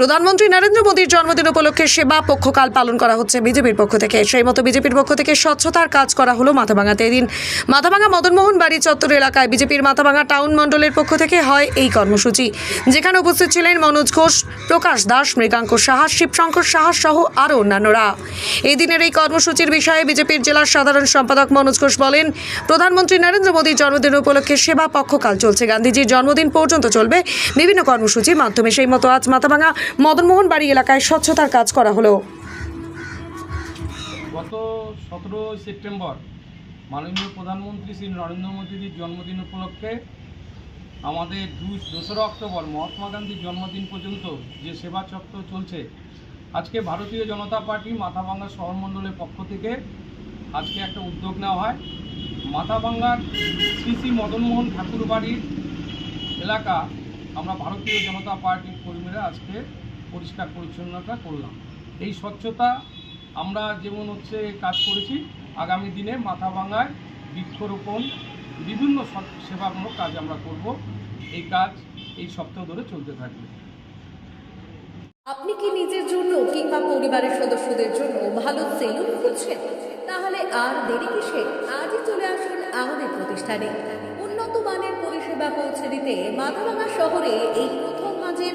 প্রধানমন্ত্রী নরেন্দ্র মোদীর জন্মদিন উপলক্ষে সেবা পক্ষকাল পালন করা হচ্ছে বিজেপির পক্ষ থেকে। সেই মতো বিজেপির পক্ষ থেকে স্বচ্ছতার কাজ করা হলো মাথাভাঙাতে। এদিন মাথাভাঙা মদনমোহন বাড়ি চত্বর এলাকায় বিজেপির মাথাভাঙা টাউন মণ্ডলের পক্ষ থেকে হয় এই কর্মসূচি। যেখানে উপস্থিত ছিলেন মনোজ ঘোষ, প্রকাশ দাস, মৃগাঙ্ক সাহা, শিবশঙ্কর সাহা সহ আরও অন্যান্যরা। এই দিনের এই কর্মসূচির বিষয়ে বিজেপির জেলার সাধারণ সম্পাদক মনোজ ঘোষ বলেন, প্রধানমন্ত্রী নরেন্দ্র মোদীর জন্মদিন উপলক্ষে সেবা পক্ষকাল চলছে। গান্ধীজির জন্মদিন পর্যন্ত চলবে বিভিন্ন কর্মসূচির মাধ্যমে। সেই মতো আজ মাথাভাঙা মদনমোহন বাড়ি এলাকায় স্বচ্ছতার কাজ করা হলো। গত সতেরোই সেপ্টেম্বর মাননীয় প্রধানমন্ত্রী শ্রী নরেন্দ্র মোদীর জন্মদিন উপলক্ষে আমাদের দোসরা অক্টোবর মহাত্মা গান্ধীর জন্মদিন পর্যন্ত যে সেবা চক্র চলছে, আজকে ভারতীয় জনতা পার্টি মাথাভাঙ্গা শহরমণ্ডলের পক্ষ থেকে আজকে একটা উদ্যোগ নেওয়া হয়। মাথাভাঙ্গার শ্রী শ্রী মদনমোহন ঠাকুর বাড়ির এলাকা আমরা ভারতীয় জনতা পার্টির কর্মীরা আজকে পরিষ্কার পরিচ্ছন্নতা করলাম। এই স্বচ্ছতা আমরা যেমন হচ্ছে কাজ করেছি, আগামী দিনে মাথা ভাঙায় বৃক্ষরোপণ, বিভিন্ন সেবামূলক কাজ আমরা করব। এই কাজ এই সপ্তাহ ধরে চলতে থাকবে। আপনি কি নিজের জন্য কিংবা পরিবারের সদস্যদের জন্য ভালো সেলুন খুঁজছেন? তাহলে আর দেরি কিসে? আজই চলে আসুন আমাদের প্রতিষ্ঠানে। উন্নত মানের পরিষেবা পৌঁছে দিতে মাথাভাঙা শহরে এই প্রথম মাঝের